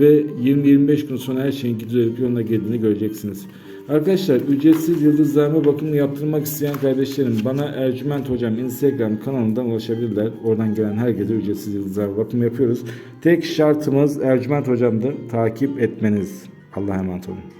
ve 20-25 gün sonra her şeyin düzelip yoluna girdiğini göreceksiniz. Arkadaşlar ücretsiz yıldızlarma bakımını yaptırmak isteyen kardeşlerim bana Ercüment Hocam Instagram kanalından ulaşabilirler. Oradan gelen herkese ücretsiz yıldızlarma bakımı yapıyoruz. Tek şartımız Ercüment Hocam'dır. Takip etmeniz. Allah'a emanet olun.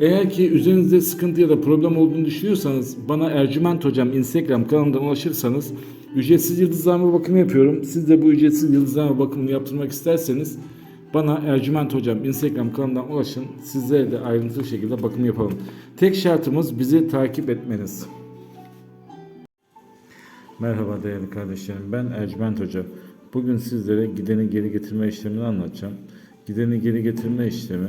Eğer ki üzerinizde sıkıntı ya da problem olduğunu düşünüyorsanız bana Ercüment Hocam Instagram kanalımdan ulaşırsanız ücretsiz yıldızlama bakımı yapıyorum. Siz de bu ücretsiz yıldızlama bakımını yaptırmak isterseniz bana Ercüment Hocam Instagram kanalından ulaşın. Sizlere de ayrıntılı şekilde bakım yapalım. Tek şartımız bizi takip etmeniz. Merhaba değerli kardeşlerim. Ben Ercüment Hoca. Bugün sizlere gideni geri getirme işlemini anlatacağım. Gideni geri getirme işlemi